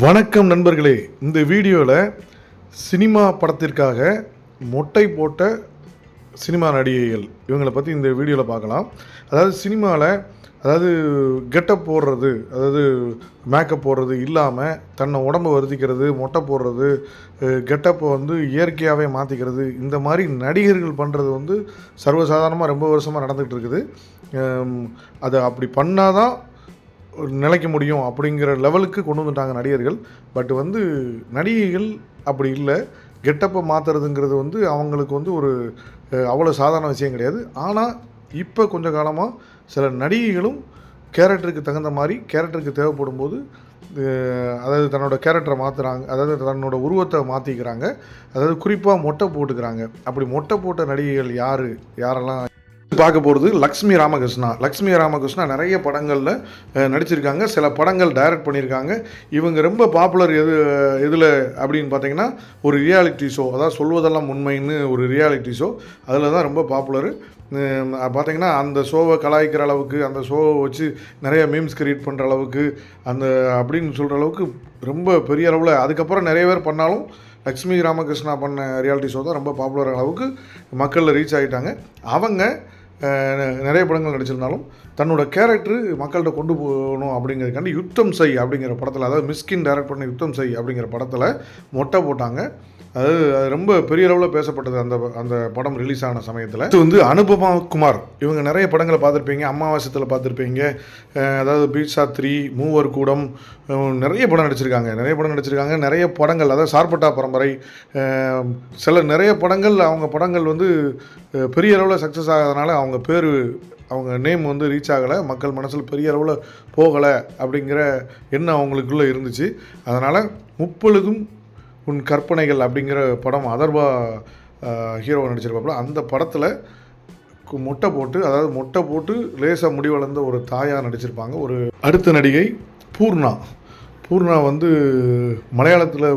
வணக்கம் நண்பர்களே. இந்த வீடியோவில் சினிமா படத்திற்காக மொட்டை போட்ட சினிமா நடிகைகள் இவங்களை பற்றி இந்த வீடியோவில் பார்க்கலாம். அதாவது சினிமாவில் அதாவது கெட்டப் போடுறது அதாவது மேக்கப் போடுறது இல்லாமல் தன்னை உடம்பு வருத்திக்கிறது மொட்டை போடுறது கெட்டப்பை வந்து இயற்கையாகவே மாற்றிக்கிறது இந்த மாதிரி நடிகர்கள் பண்ணுறது வந்து சர்வசாதாரணமாக ரொம்ப வருஷமாக நடந்துகிட்டு இருக்குது. அதை அது அப்படி பண்ணாதான் நிலைக்க முடியும் அப்படிங்கிற லெவலுக்கு கொண்டு வந்துட்டாங்க நடிகர்கள். பட் வந்து நடிகைகள் அப்படி இல்லை. கெட்டப்பை மாற்றுறதுங்கிறது வந்து அவங்களுக்கு வந்து ஒரு அவ்வளோ சாதாரண விஷயம் கிடையாது. ஆனால் இப்போ கொஞ்ச காலமாக சில நடிகைகளும் கேரக்டருக்கு தகுந்த மாதிரி கேரக்டருக்கு தேவைப்படும் போது அதாவது தன்னோட கேரக்டரை மாற்றுறாங்க அதாவது தன்னோட உருவத்தை மாற்றிக்கிறாங்க அதாவது குறிப்பாக மொட்டை போட்டுக்கிறாங்க. அப்படி மொட்டை போட்ட நடிகைகள் யார்? யாரெல்லாம் பார்க்க போகிறது லக்ஷ்மி ராமகிருஷ்ணா. லக்ஷ்மி ராமகிருஷ்ணா நிறைய படங்களில் நடிச்சிருக்காங்க. சில படங்கள் டைரக்ட் பண்ணியிருக்காங்க. இவங்க ரொம்ப பாப்புலர் எது எதில் அப்படின்னு பார்த்தீங்கன்னா ஒரு ரியாலிட்டி ஷோ அதாவது சொல்வதெல்லாம் உண்மைன்னு ஒரு ரியாலிட்டி ஷோ அதில் தான் ரொம்ப பாப்புலரு பார்த்தீங்கன்னா அந்த ஷோவை கலாய்க்கிற அளவுக்கு அந்த ஷோவை வச்சு நிறைய மீம்ஸ் கிரியேட் பண்ணுற அளவுக்கு அந்த அப்படின்னு சொல்கிற அளவுக்கு ரொம்ப பெரிய அளவில் அதுக்கப்புறம் நிறைய பேர் பண்ணாலும் லக்ஷ்மி ராமகிருஷ்ணா பண்ண ரியாலிட்டி ஷோ தான் ரொம்ப பாப்புலர் அளவுக்கு மக்களில் ரீச் ஆகிட்டாங்க அவங்க நிறைய படங்கள் நடிச்சிருந்தாலும் தன்னோட கேரக்டர் மக்கள்கிட்ட கொண்டு போகணும் அப்படிங்கிறதுக்காண்டி யுத்தம் செய் அப்படிங்கிற படத்தில் அதாவது மிஸ்கின் டைரக்ட் பண்ண யுத்தம் செய் அப்படிங்கிற படத்தில் மொட்டை போட்டாங்க. அது அது ரொம்ப பெரிய அளவில் பேசப்பட்டது அந்த அந்த படம் ரிலீஸ் ஆன சமயத்தில். இது வந்து அனுபமா குமார். இவங்க நிறைய படங்களை பார்த்துருப்பீங்க. அமாவாசத்தில் பார்த்துருப்பீங்க. அதாவது பீட்சா த்ரீ மூவர் கூடம் நிறைய படம் நடிச்சிருக்காங்க. நிறைய படம் நடிச்சிருக்காங்க. நிறைய படங்கள் அதாவது சார்பட்டா பரம்பரை சில நிறைய படங்கள் அவங்க படங்கள் வந்து பெரிய அளவில் சக்ஸஸ் ஆகிறதுனால அவங்க அவங்க பேர் அவங்க நேம் வந்து ரீச் ஆகலை. மக்கள் மனசில் பெரிய அளவில் போகலை அப்படிங்கிற எண்ணம் அவங்களுக்குள்ளே இருந்துச்சு. அதனால் முப்பொழுதும் உன் கற்பனைகள் அப்படிங்கிற படம் அதர்வா ஹீரோ நடிச்சிருப்பாப்புல அந்த படத்தில் மொட்டை போட்டு அதாவது மொட்டை போட்டு லேசாக முடி வளர்ந்த ஒரு தாயாக நடிச்சிருப்பாங்க. ஒரு அடுத்த நடிகை பூர்ணா. பூர்ணா வந்து மலையாளத்தில்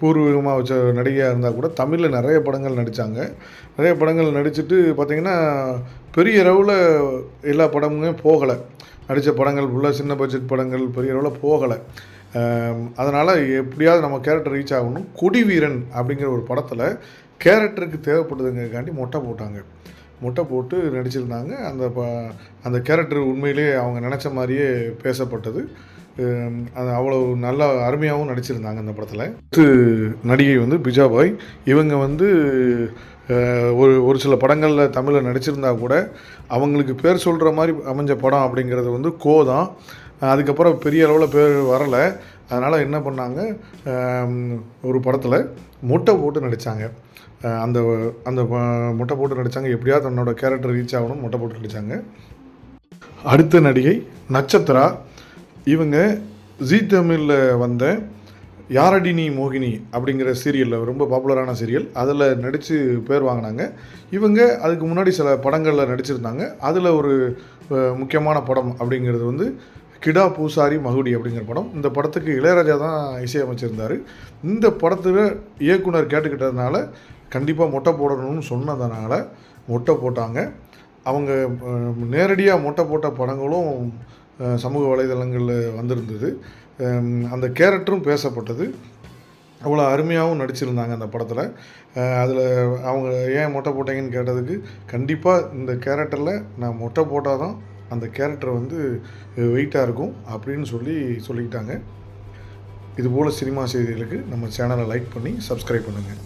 பூர்வீகமாக வச்ச நடிகையாக இருந்தால் கூட தமிழில் நிறைய படங்கள் நடித்தாங்க நிறைய படங்கள் நடிச்சுட்டு பார்த்திங்கன்னா பெரிய அளவில் எல்லா படமுமே போகலை. நடித்த படங்கள் ஃபுல்லாக சின்ன பட்ஜெட் படங்கள் பெரிய அளவில் போகலை. அதனால் எப்படியாவது நம்ம கேரக்டர் ரீச் ஆகணும். கொடிவீரன் அப்படிங்கிற ஒரு படத்தில் கேரக்டருக்கு தேவைப்படுதுங்கிறதுக்காண்டி மொட்டை போட்டாங்க. மொட்டை போட்டு நடிச்சிருந்தாங்க. அந்த ப அந்த கேரக்டர் உண்மையிலேயே அவங்க நினச்ச மாதிரியே பேசப்பட்டது. அது அவ்வளோ நல்லா அருமையாகவும் நடிச்சிருந்தாங்க அந்த படத்தில். அடுத்து நடிகை வந்து பிஜாபாய். இவங்க வந்து ஒரு ஒரு சில படங்களில் தமிழில் நடிச்சிருந்தா கூட அவங்களுக்கு பேர் சொல்கிற மாதிரி அமைஞ்ச படம் அப்படிங்கிறது வந்து கோ தான். அதுக்கப்புறம் பெரிய அளவில் பேர் வரலை. அதனால் என்ன பண்ணாங்க ஒரு படத்தில் முட்டை போட்டு நடித்தாங்க அந்த அந்த முட்டை போட்டு நடித்தாங்க எப்படியாவது தன்னோட கேரக்டர் ரீச் ஆகணும் முட்டை போட்டு நடித்தாங்க அடுத்த நடிகை நட்சத்திரா. இவங்க ஜீ தமிழில் வந்த யாரடி நீ மோகினி அப்படிங்கிற சீரியலில் ரொம்ப பாப்புலரான சீரியல். அதில் நடித்து பேர் வாங்கினாங்க. இவங்க அதுக்கு முன்னாடி சில படங்களில் நடிச்சிருந்தாங்க. அதில் ஒரு முக்கியமான படம் அப்படிங்கிறது வந்து கிடா பூசாரி மகுடி அப்படிங்கிற படம். இந்த படத்துக்கு இளையராஜா தான் இசையமைச்சிருந்தார். இந்த படத்தில் இயக்குனர் கேட்டுக்கிட்டதுனால கண்டிப்பாக மொட்டை போடணும்னு சொன்னதுனால மொட்டை போட்டாங்க. அவங்க நேரடியாக மொட்டை போட்ட படங்களும் சமூக வலைதளங்களில் வந்திருந்தது. அந்த கேரக்டரும் பேசப்பட்டது. அவ்வளோ அருமையாகவும் நடிச்சிருந்தாங்க அந்த படத்தில். அதில் அவங்க ஏன் மொட்டை போட்டீங்கன்னு கேட்டதுக்கு கண்டிப்பாக இந்த கேரக்டரில் நான் மொட்டை போட்டால் தான் அந்த கேரக்டர் வந்து வெயிட்டாக இருக்கும் அப்படின்னு சொல்லி சொல்லிக்கிட்டாங்க. இதுபோல் சினிமா செய்திகளுக்கு நம்ம சேனலை லைக் பண்ணி சப்ஸ்கிரைப் பண்ணுங்கள்